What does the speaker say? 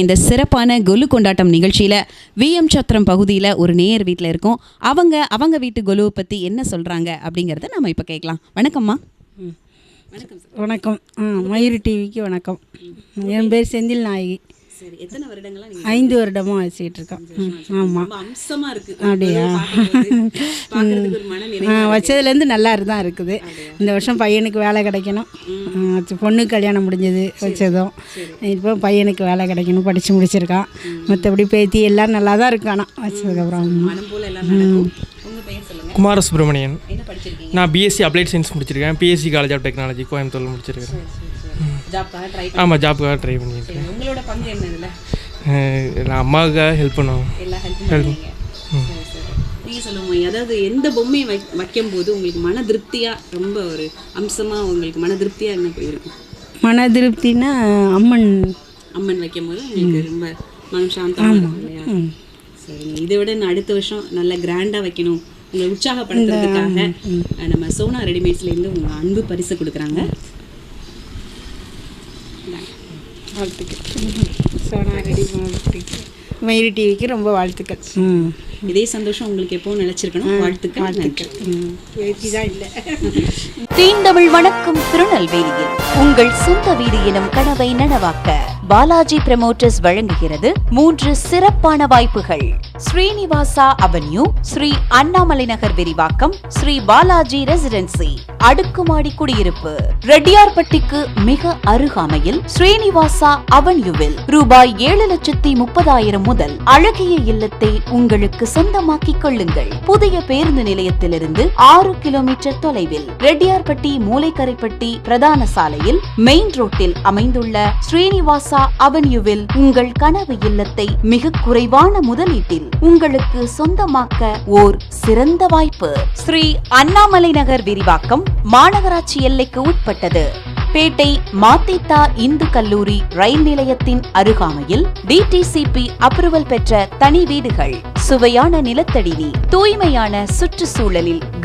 இந்த சிறப்பான கொலு கொண்டாட்டம் நிகழ்ச்சியில் விஎம் சத்திரம் பகுதியில் ஒரு நேயர் வீட்டில் இருக்கோம். அவங்க அவங்க வீட்டு கொலுவை பற்றி என்ன சொல்கிறாங்க அப்படிங்கிறத நம்ம இப்போ கேட்கலாம். வணக்கம்மா. வணக்கம். ஆ மயூரி டிவிக்கு வணக்கம். என் பேர் செந்தில் நாயகி. சரி எத்தனை வருடங்களா ஐந்து வருடமாக வச்சுக்கிட்டு இருக்கோம் ம், ஆமாம் அம்சமாக இருக்குது அப்படியா? வச்சதுலேருந்து நல்லா தான் இருக்குது. இந்த வருஷம் பையனுக்கு வேலை கிடைக்கணும். பொண்ணுக்கு கல்யாணம் முடிஞ்சது வச்சதும். இப்போ பையனுக்கு வேலை கிடைக்கணும் படித்து முடிச்சிருக்கான் மற்றபடி பேத்தி எல்லாம் நல்லா தான் இருக்கு ஆனால் வச்சதுக்கப்புறம். குமார சுப்பிரமணியன் நான் பிஎஸ்சி அப்ளைட் சயின்ஸ் முடிச்சிருக்கேன். பிஎஸ்சி காலேஜ் ஆஃப் டெக்னாலஜி கோயம்புத்தூர்ல முடிச்சிருக்கேன். ஆமாம் ஜாப்புக்காக ட்ரை பண்ணியிருக்கேன் பங்கு என்ன இதில்? நான் அம்மாவுக்காக ஹெல்ப் பண்ணுவோம் எல்லா ஹெல்ப் பண்ணுவீங்க. நீங்க சொல்லுங்க அதாவது எந்த பொம்மையை வை வைக்கும் போது உங்களுக்கு மன திருப்தியா ரொம்ப ஒரு அம்சமா உங்களுக்கு மன திருப்தியா என்ன போயிருக்கும்? மன திருப்தினா அம்மன். அம்மன் வைக்கும் போது உங்களுக்கு ரொம்ப மனம் சாந்தமா இருக்கும் இல்லையா? சரிங்க இதை விட நான் அடுத்த வருஷம் நல்ல கிராண்டா வைக்கணும். உங்களை உற்சாகப்படுத்துறதுக்காக நம்ம சோனா ரெடிமேட்ஸ்ல இருந்து உங்க அன்பு பரிசு கொடுக்குறாங்க. வாழ்த்துக்கள். சோனா ரெடி வாழ்த்துக்கள். மயிறு டிவிக்கு ரொம்ப வாழ்த்துக்கள். ம். இதே சந்தோஷம் உங்களுக்கு எப்பவும் நிலைச்சிருக்கணும். வாழ்த்துக்கள் தான் இல்லை. தீண்டமிழ் வணக்கம் திருநெல்வேலியில். உங்கள் சொந்த வீடு எனும் கனவை நனவாக்க பாலாஜி பிரமோட்டர்ஸ் வழங்குகிறது மூன்று சிறப்பான வாய்ப்புகள். ஸ்ரீனிவாசா அவென்யூ ஸ்ரீ அண்ணாமலை நகர் விரிவாக்கம் ஸ்ரீ பாலாஜி ரெசிடென்சி அடுக்குமாடி குடியிருப்பு. ரெட்டியார்பட்டிக்கு மிக அருகாமையில் ஸ்ரீனிவாசா அவென்யூவில் ரூபாய் ஏழு லட்சத்தி முப்பதாயிரம் முதல் அழகிய இல்லத்தை உங்களுக்கு சொந்தமாக்கிக் கொள்ளுங்கள். புதிய பேருந்து நிலையத்திலிருந்து ஆறு கிலோமீட்டர் தொலைவில் ரெட்டியார்பட்டி மூளைக்கரைப்பட்டி பிரதான சாலையில் மெயின் ரோட்டில் அமைந்துள்ள ஸ்ரீனிவாசா அவென்யூவில் உங்கள் கனவு இல்லத்தை மிக குறைவான முதலீட்டில் உங்களுக்கு சொந்தமாக்க ஓர் சிறந்த வாய்ப்பு. ஸ்ரீ அண்ணாமலை நகர் விரிவாக்கம் மாநகராட்சி எல்லைக்கு உட்பட்டது. பேட்டை மாத்தித்தா இந்து கல்லூரி ரயில் நிலையத்தின் அருகாமையில் டிடிசிபி அப்ரூவல் பெற்ற தனி வீடுகள் சுவையான நிலத்தடி நீர் தூய்மையான சுற்றுச்சூழலில்